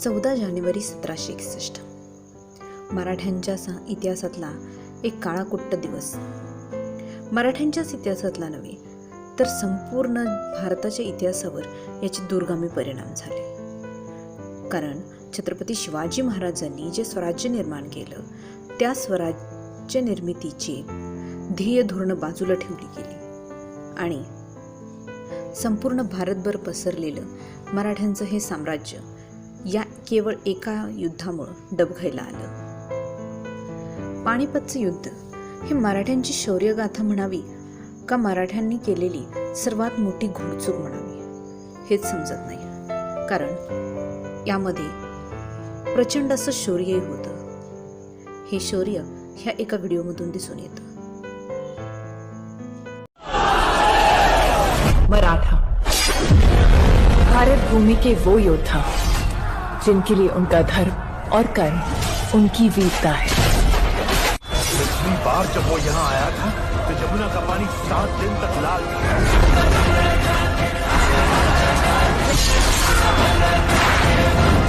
चौदा जानेवारी सतराशे एकसष्ट. मराठ्यांच्या सा इतिहासातला एक काळाकुट्ट दिवस. मराठ्यांच्याच इतिहासातला नव्हे तर संपूर्ण भारताच्या इतिहासावर याचे दूरगामी परिणाम झाले. कारण छत्रपती शिवाजी महाराजांनी जे स्वराज्य निर्माण केलं त्या स्वराज्य निर्मितीची ध्येय धोरणं बाजूला ठेवली गेली. आणि संपूर्ण भारतभर पसरलेलं मराठ्यांचं हे साम्राज्य या केवळ एका युद्धामुळं डबघायला आलं. पाणीपतचं युद्ध हे मराठ्यांची शौर्यगाथा म्हणावी का मराठ्यांनी केलेली सर्वात मोठी घोडचूक म्हणावी हेच समजत नाही. कारण यामध्ये प्रचंड असं शौर्यही होतं. हे शौर्य ह्या एका व्हिडिओमधून दिसून येतं. मराठा. भारत भूमि के वो योद्धा. जिनके लिए उनका धर्म और कर्म उनकी वीरता है। पिछली बार जब वो यहाँ आया था तो यमुना का पानी सात दिन तक लाल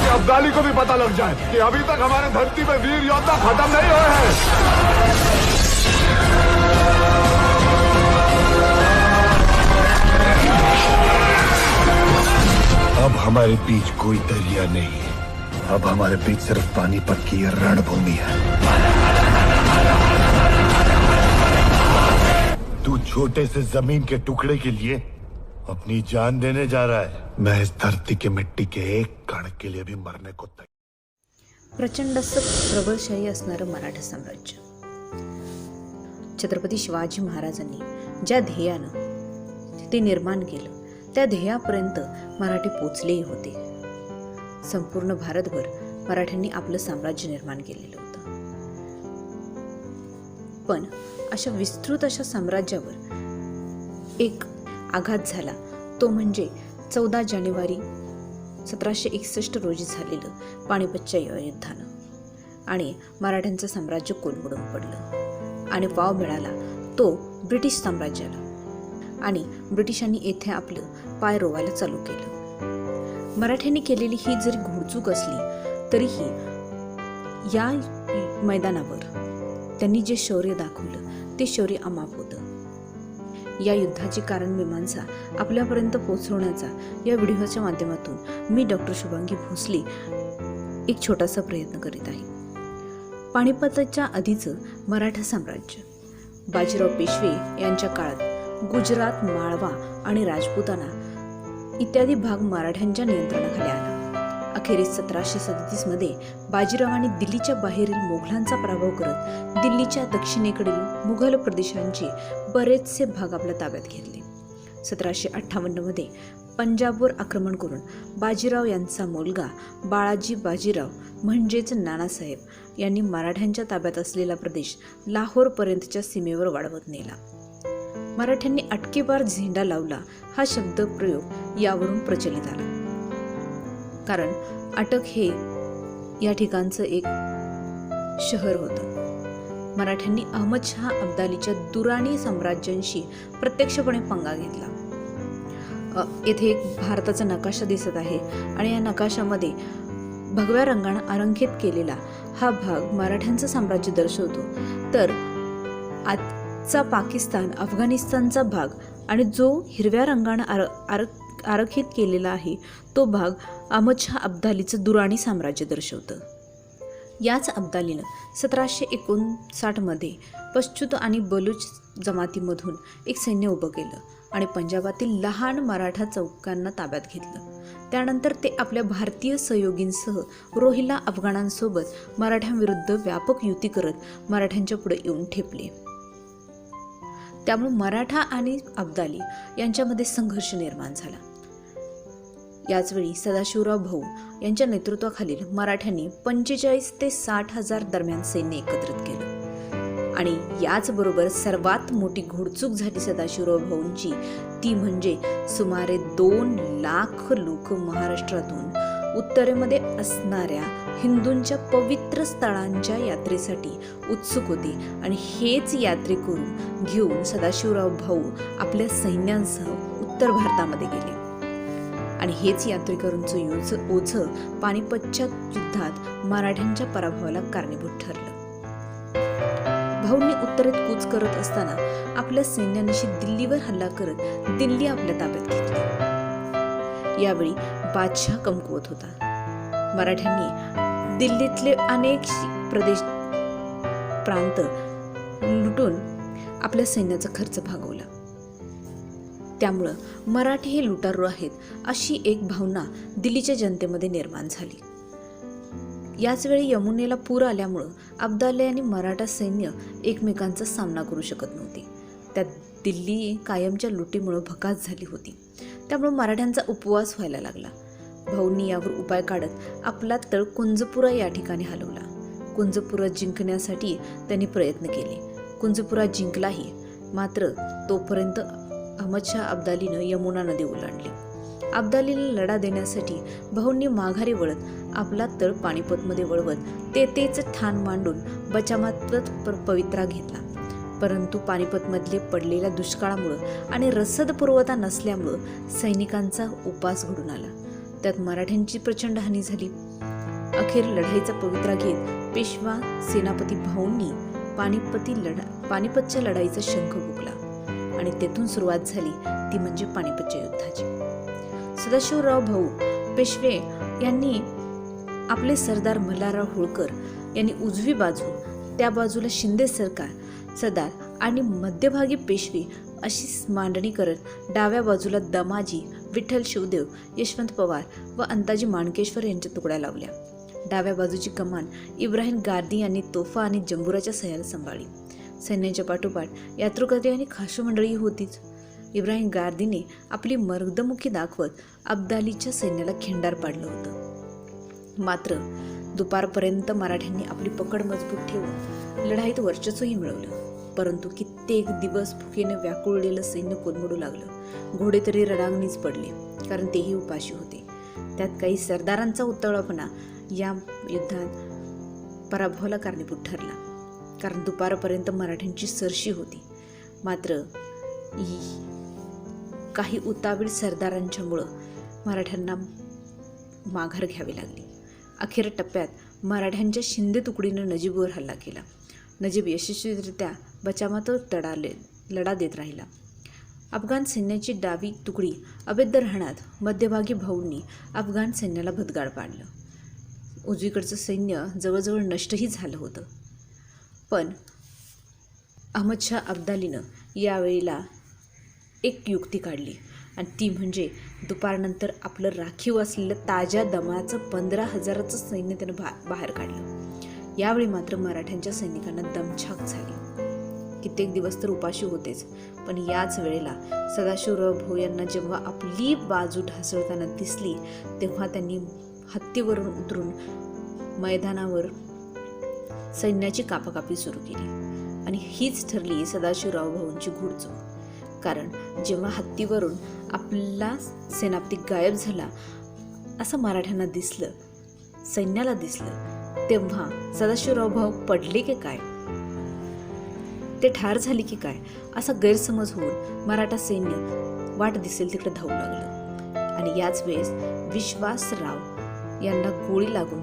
कि अब्दाली को भी पता लग जाए कि अभी तक हमारे धरती में वीर योद्धा खत्म नहीं हुए हैं। अब हमारे बीच कोई दरिया नहीं है। अब हमारे बीच सिर्फ पानीपत की ये रणभूमि है। तू छोटे से जमीन के टुकड़े के लिए अपनी जान देने जा रहा है। मैं इस धरती के मिट्टी के एक कण के लिए भी मरने को तैयार प्रचंड असं प्रबळशाही असणारं मराठा साम्राज्य. छत्रपती शिवाजी महाराजांनी ज्या ध्येयानं ते निर्माण केलं त्या ध्येयापर्यंत मराठी पोचलेही होते. संपूर्ण भारतभर मराठ्यांनी आपलं साम्राज्य निर्माण केलेलं होतं. पण अशा विस्तृत अशा साम्राज्यावर एक आघात झाला. तो म्हणजे चौदा जानेवारी सतराशे एकसष्ट रोजी झालेलं पानिपतच्या युद्धानं. आणि मराठ्यांचं साम्राज्य कोलमडून पडलं. आणि वाव मिळाला तो ब्रिटिश साम्राज्याला. आणि ब्रिटिशांनी येथे आपलं पाय रोवायला चालू केलं. मराठ्यांनी केलेली ही जरी घोडचूक असली तरीही या मैदानावर त्यांनी जे शौर्य दाखवलं ते शौर्य अमाप होतं. या युद्धाची कारण मीमांसा आपल्यापर्यंत पोहोचवण्याचा या व्हिडिओच्या माध्यमातून मी डॉक्टर शुभांगी भोसले एक छोटासा प्रयत्न करीत आहे. पानिपतच्या आधीचं मराठा साम्राज्य बाजीराव पेशवे यांच्या काळात गुजरात माळवा आणि राजपुताना इत्यादी भाग मराठ्यांच्या नियंत्रणाखाली आला. अखेरीस सतराशे सदतीसमध्ये बाजीरावांनी दिल्लीच्या बाहेरील मोघलांचा पराभव करत दिल्लीच्या दक्षिणेकडील मुघल प्रदेशांचे बरेचसे भाग आपल्या ताब्यात घेतले. सतराशे अठ्ठावन्नमध्ये पंजाबवर आक्रमण करून बाजीराव यांचा मुलगा बाळाजी बाजीराव म्हणजेच नानासाहेब यांनी मराठ्यांच्या ताब्यात असलेला प्रदेश लाहोरपर्यंतच्या सीमेवर वाढवत नेला. मराठ्यांनी अटकेबार झेंडा लावला. हा शब्द प्रयोग यावरून प्रचलित आला. कारण अटक हे या ठिकाणचं एक शहर होतं. मराठ्यांनी अहमदशहा अब्दालीच्या दुराणी साम्राज्यांशी प्रत्यक्षपणे पंगा घेतला. येथे एक भारताचा नकाशा दिसत आहे आणि या नकाशामध्ये भगव्या रंगानं आरंखित केलेला हा भाग मराठ्यांचं साम्राज्य दर्शवतो. तर आजचा पाकिस्तान अफगाणिस्तानचा भाग आणि जो हिरव्या रंगानं आर आर आरखित केलेला आहे तो भाग अहमदशहा अब्दालीचं दुराणी साम्राज्य दर्शवतं. याच अब्दालीनं सतराशे एकोणसाठमध्ये पश्चुत आणि बलूच जमातीमधून एक सैन्य उभं केलं आणि पंजाबातील लहान मराठा चौकांना ताब्यात घेतलं. त्यानंतर ते आपल्या भारतीय सहयोगींसह रोहिला अफगाणांसोबत मराठ्यांविरुद्ध व्यापक युती करत मराठ्यांच्या पुढे येऊन ठेपले. त्यामुळे मराठा आणि अब्दाली यांच्यामध्ये संघर्ष निर्माण झाला. याचवेळी सदाशिवराव भाऊ यांच्या नेतृत्वाखालील मराठ्यांनी पंचेचाळीस ते साठ हजार दरम्यान सैन्य एकत्रित केलं. आणि याचबरोबर सर्वात मोठी घोडचूक झाली सदाशिवराव भाऊंची ती म्हणजे सुमारे दोन लाख लोक महाराष्ट्रातून उत्तरेमध्ये असणाऱ्या हिंदूंच्या पवित्र स्थळांच्या यात्रेसाठी उत्सुक होते आणि हेच यात्रेकरून घेऊन सदाशिवराव भाऊ आपल्या सैन्यांसह उत्तर भारतामध्ये गेले. आणि हेच यात्रेकरूंचं युज ओझं पानिपतच्या युद्धात मराठ्यांच्या पराभवाला कारणीभूत ठरलं. भाऊंनी उत्तरेत कूच करत असताना आपल्या सैन्यानिशी दिल्लीवर हल्ला करत दिल्ली आपल्या ताब्यात घेतली. यावेळी बादशाह कमकुवत होता. मराठ्यांनी दिल्लीतले अनेक प्रदेश प्रांत लुटून आपल्या सैन्याचा खर्च भागवला. त्यामुळं मराठी हे लुटारू आहेत अशी एक भावना दिल्लीच्या जनतेमध्ये निर्माण झाली. याचवेळी यमुनेला पूर आल्यामुळं अब्दाले आणि मराठा सैन्य एकमेकांचा सामना करू शकत नव्हते. त्यात दिल्ली कायमच्या लुटीमुळं भकास झाली होती. त्यामुळं मराठ्यांचा उपवास व्हायला लागला. भाऊंनी यावर उपाय काढत आपला तळ कुंजपुरा या ठिकाणी हलवला. कुंजपुरा जिंकण्यासाठी त्यांनी प्रयत्न केले. कुंजपुरा जिंकलाही मात्र तोपर्यंत अहमदशाह अब्दालीनं यमुना नदी ओलांडली. अब्दालीला लढा देण्यासाठी भाऊंनी माघारी वळत आपला तळ पानिपतमध्ये वळवत तेथेच ठाण मांडून बचामात्वत प- पवित्रा घेतला. परंतु पानिपतमधले पडलेल्या दुष्काळामुळं आणि रसद पुरवठा नसल्यामुळं सैनिकांचा उपास घडून आला. त्यात मराठ्यांची प्रचंड हानी झाली. अखेर लढाईचा पवित्रा घेत पेशवा सेनापती भाऊंनी पानिपती लढा पानिपतच्या लढाईचा शंख फुकला आणि तेथून सुरुवात झाली ती म्हणजे पानिपतच्या युद्धाची. सदाशिवराव भाऊ पेशवे यांनी आपले सरदार मल्हारराव होळकर यांनी उजवी बाजू त्या बाजूला शिंदे सरकार सदार आणि मध्यभागी पेशवे अशी मांडणी करत डाव्या बाजूला दमाजी विठ्ठल शिवदेव यशवंत पवार व अंताजी माणकेश्वर यांच्या तुकड्या लावल्या. डाव्या बाजूची कमान इब्राहिम गार्दी यांनी तोफा आणि जंबुराच्या सह्याला सांभाळली. सैन्याच्या पाठोपाठ यात्रुकर्ते आणि खासू मंडळी होतीच. इब्राहिम गार्दीने आपली मर्दमुखी दाखवत अब्दालीच्या सैन्याला खिंडार पाडलं होतं. मात्र दुपारपर्यंत मराठ्यांनी आपली पकड मजबूत ठेवून लढाईत वर्चस्वही मिळवलं. परंतु कित्येक दिवस भुकेने व्याकुळलेलं सैन्य कोलमडू लागलं. घोडे तरी रडांगणीच पडले कारण तेही उपाशी होते. त्यात काही सरदारांचा उतळपणा या युद्धात पराभवाला कारणीभूत ठरला कारण दुपारपर्यंत मराठ्यांची सरशी होती. मात्र काही उतावीळ सरदारांच्यामुळं मराठ्यांना माघार घ्यावी लागली. अखेर टप्प्यात मराठ्यांच्या शिंदे तुकडीनं नजीबवर हल्ला केला. नजीब यशस्वीरित्या बचामातवर तडाले लढा देत राहिला. अफगाण सैन्याची डावी तुकडी अभेद्य राहण्यात मध्यभागी भाऊंनी अफगाण सैन्याला भदगाड पाडलं. उजवीकडचं सैन्य जवळजवळ नष्टही झालं होतं. पण अहमदशाह अब्दालीनं यावेळेला एक युक्ती काढली. आणि ती म्हणजे दुपारनंतर आपलं राखीव असलेलं ताज्या दमाचं पंधरा हजाराचं सैन्य त्यानं बा बाहेर काढलं. यावेळी मात्र मराठ्यांच्या सैनिकांना दमछाक झाली. कित्येक दिवस तर उपाशी होतेच पण याच वेळेला सदाशिवराव भाऊ यांना जेव्हा आपली बाजू ढासळताना दिसली तेव्हा त्यांनी हत्तीवरून उतरून मैदानावर सैन्याची कापाकापी सुरू केली. आणि हीच ठरली सदाशिवराव भाऊंची घुडचूक. कारण जेव्हा हत्तीवरून आपला सेनापती गायब झाला असं मराठ्यांना दिसलं सैन्याला दिसलं तेव्हा सदाशिवराव भाऊ पडले की काय? ते ठार झाले की काय? असा गैरसमज होऊन मराठा सैन्य वाट दिसेल तिकडे धावू लागलं. आणि याच वेळेस विश्वासराव यांना गोळी लागून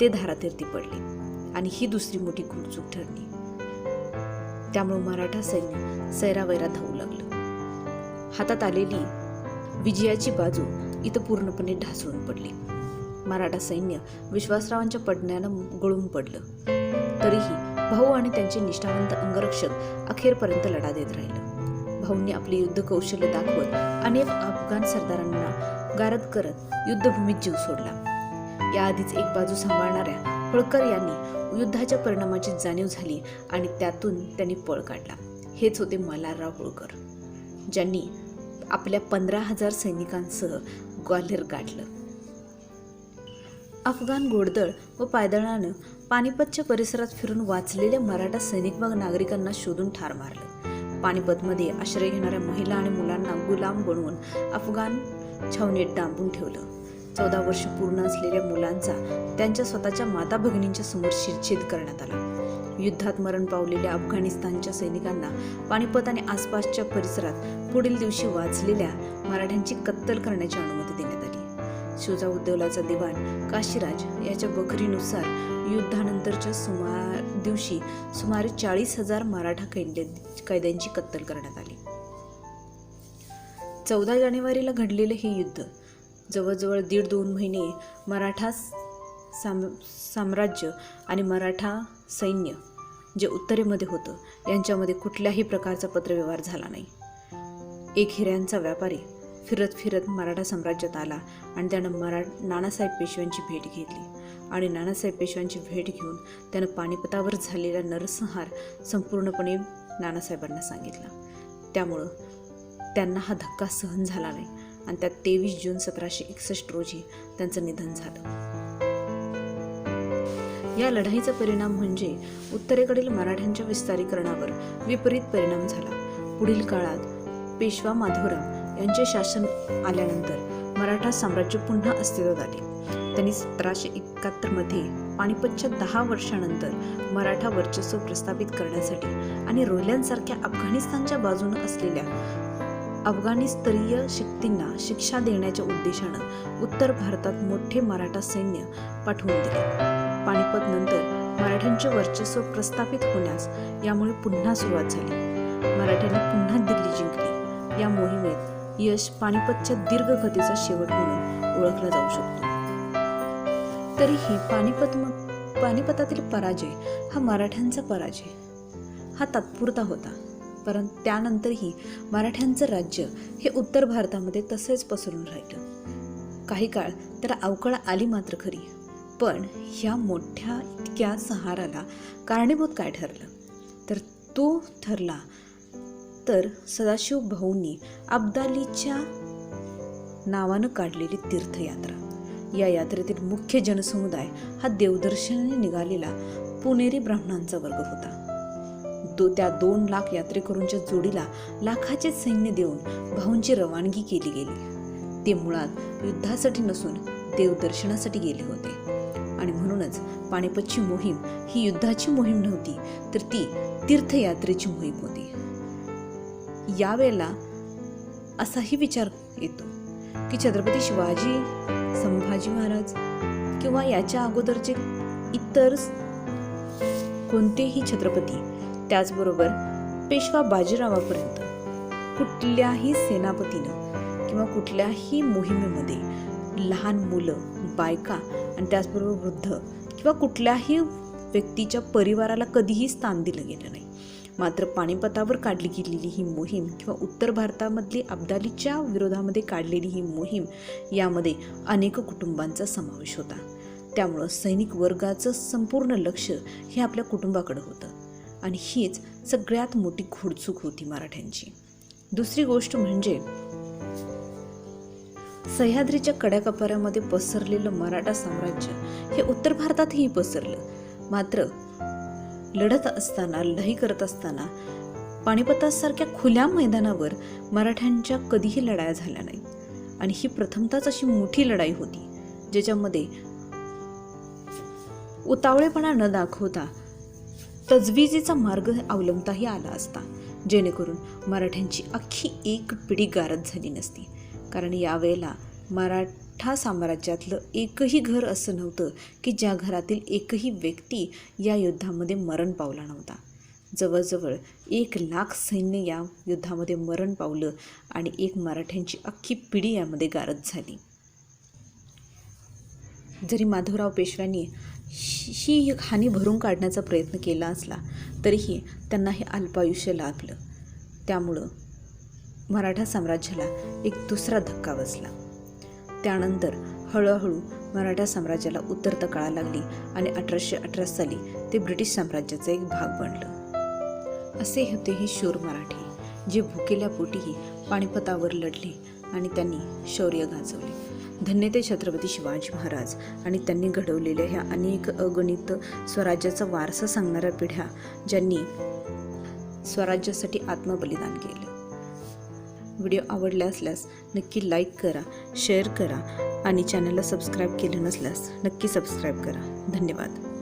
ते धारातीर्थी पडले. आणि ही दुसरी मोठी गुडचूक ठरली. त्यामुळे मराठा सैन्य सैरावैरा धावू लागलं. हातात आलेली विजयाची बाजू इथं पूर्णपणे ढासळून पडली. मराठा सैन्य विश्वासरावांच्या पडण्यानं गळून पडलं. तरीही भाऊ आणि त्यांचे निष्ठावंत अंगरक्षक अखेरपर्यंत लढा देत राहिलं. भाऊंनी आपले युद्ध कौशल्य दाखवत अनेक अफगाण सरदारांना गारद करत युद्धभूमीत जीव सोडला. याआधीच एक बाजू सांभाळणाऱ्या होळकर यांनी युद्धाच्या परिणामाची जाणीव झाली आणि त्यातून त्यांनी पळ काढला. हेच होते मल्हारराव होळकर ज्यांनी आपल्या पंधरा हजार सैनिकांसह ग्वाल्हेर गाठलं. अफगाण घोडदळ व पायदळानं पानिपतच्या परिसरात फिरून वाचलेल्या मराठा सैनिक व नागरिकांना शोधून ठार मारलं. पानिपतमध्ये आश्रय घेणाऱ्या महिला आणि मुलांना गुलाम बनवून अफगाण छावणीत डांबून ठेवलं. चौदा वर्ष पूर्ण असलेल्या मुलांचा त्यांच्या स्वतःच्या माता भगिनींच्या समोर शिरछेद करण्यात आला. युद्धात मरण पावलेल्या अफगाणिस्तानच्या सैनिकांना पानिपत आणि आसपासच्या परिसरात पुढील दिवशी वाचलेल्या मराठ्यांची कत्तल करण्याची अनुमती देण्यात आली. शिवजा उद्दौलाचा दिवाण काशीराज याच्या बखरीनुसार युद्धानंतरच्या सुमार दिवशी सुमारे चाळीस हजार मराठा कैद्या कैद्यांची कत्तल करण्यात आली. चौदा जानेवारीला घडलेलं हे युद्ध जवळजवळ दीड दोन महिने मराठा साम साम्राज्य आणि मराठा सैन्य जे उत्तरेमध्ये होतं यांच्यामध्ये कुठल्याही प्रकारचा पत्रव्यवहार झाला नाही. एक हिऱ्यांचा व्यापारी फिरत फिरत मराठा साम्राज्यात आला आणि त्यानं मरा नानासाहेब पेशव्यांची भेट घेतली. आणि नानासाहेब पेशव्यांची भेट घेऊन त्यानं पानिपतावर झालेला नरसंहार संपूर्णपणे नानासाहेबांना सांगितला. त्यामुळं त्यांना हा धक्का सहन झाला नाही. आणि त्यात तेवीस जून सतराशे एकसष्ट रोजी त्यांचं निधन झालं. या लढाईचा परिणाम म्हणजे उत्तरेकडील मराठ्यांच्या विस्तारीकरणावर विपरीत परिणाम झाला. पुढील काळात पेशवा माधवराव यांचे शासन आल्यानंतर मराठा साम्राज्य पुन्हा अस्तित्वात आले. त्यांनी सतराशे एकाहत्तरमध्ये पानिपतच्या दहा वर्षानंतर मराठा वर्चस्व प्रस्थापित करण्यासाठी आणि रोहिल्यांसारख्या अफगाणिस्तानच्या बाजूने असलेल्या अफगाणिस्तरीय शक्तींना शिक्षा देण्याच्या उद्देशानं उत्तर भारतात मोठे मराठा सैन्य पाठवून दिले. पानिपत नंतर मराठ्यांचे वर्चस्व प्रस्थापित होण्यास यामुळे पुन्हा सुरुवात झाली. मराठ्यांनी पुन्हा दिल्ली जिंकली. या मोहिमेत यश पानिपतच्या दीर्घकथेचा शेवट म्हणून ओळखला जाऊ शकतो. तरीही पानिपत पानिपतातील पराजय हा मराठ्यांचा पराजय. हा तात्पुरता होता. परंतु त्यानंतरही मराठ्यांचं राज्य हे उत्तर भारतामध्ये तसेच पसरून राहिलं. काही काळ त्याला अवकळ आली मात्र खरी. पण ह्या मोठ्या इतक्या सहाराला कारणीभूत काय ठरलं? तर तो ठरला तर सदाशिव भाऊंनी अब्दालीच्या नावानं काढलेली तीर्थयात्रा. या यात्रेतील मुख्य जनसमुदाय हा देवदर्शनाने निघालेला पुणेरी ब्राह्मणांचा वर्ग होता. दो त्या दोन लाख यात्रेकरूंच्या जोडीला लाखाचे सैन्य देऊन भाऊंची रवानगी केली गेली. ते मुळात युद्धासाठी नसून देवदर्शनासाठी गेले होते. आणि म्हणूनच पानिपतची मोहीम ही युद्धाची मोहीम नव्हती तर ती तीर्थयात्रेची मोहीम होती. यावेळेला असाही विचार येतो की छत्रपती शिवाजी संभाजी महाराज किंवा याच्या अगोदरचे इतर कोणतेही छत्रपती त्याचबरोबर पेशवा बाजीरावापर्यंत कुठल्याही सेनापतीनं किंवा कुठल्याही मोहिमेमध्ये लहान मुलं बायका आणि त्याचबरोबर वृद्ध किंवा कुठल्याही व्यक्तीच्या परिवाराला कधीही स्थान दिलं गेलं नाही. मात्र पानिपतावर काढली गेलेली ही मोहीम किंवा उत्तर भारतामधली अब्दालीच्या विरोधामध्ये काढलेली ही मोहीम यामध्ये अनेक कुटुंबांचा समावेश होता. त्यामुळं सैनिक वर्गाचं संपूर्ण लक्ष हे आपल्या कुटुंबाकडं होतं. आणि हीच सगळ्यात मोठी घोडचूक होती मराठ्यांची. दुसरी गोष्ट म्हणजे सह्याद्रीच्या कड्याकपाऱ्यामध्ये पसरलेलं मराठा साम्राज्य हे उत्तर भारतातही पसरलं. मात्र लढत असताना लढाई करत असताना पाणीपतासारख्या खुल्या मैदानावर मराठ्यांच्या कधीही लढाया झाल्या नाही आणि ही प्रथमतच अशी मोठी लढाई होती ज्याच्यामध्ये उतावळेपणा न दाखवता तजवीजीचा मार्ग अवलंबताही आला असता. जेणेकरून मराठ्यांची अख्खी एक पिढी गारद झाली नसती. कारण यावेळेला मराठा साम्राज्यातलं एकही घर असं नव्हतं की ज्या घरातील एकही व्यक्ती या युद्धामध्ये मरण पावला नव्हता. जवळजवळ एक लाख सैन्य या युद्धामध्ये मरण पावलं आणि एक मराठ्यांची अख्खी पिढी यामध्ये गारद झाली. जरी माधवराव पेशव्यांनी ही हानी भरून काढण्याचा प्रयत्न केला असला तरीही त्यांना हे अल्पायुष्य लाभलं. त्यामुळं मराठा साम्राज्याला एक दुसरा धक्का बसला. त्यानंतर हळूहळू मराठा साम्राज्याला उत्तरता कळा लागली आणि अठराशे अठरा साली ते ब्रिटिश साम्राज्याचा एक भाग बनलं. असे होते हे शूर मराठी जे भुकेल्या पोटीही पानिपतावर लढले आणि त्यांनी शौर्य गाजवले. धन्य ते छत्रपती शिवाजी महाराज. आणि त्यांनी घडवलेल्या ह्या अनेक अगणित स्वराज्याचा वारसा सांगणाऱ्या पिढ्या ज्यांनी स्वराज्यासाठी आत्मबलिदान केलं. व्हिडिओ आवडला असल्यास नक्की लाईक करा शेअर करा आणि चॅनलला सबस्क्राईब केलं नसल्यास नक्की सबस्क्राईब करा. धन्यवाद.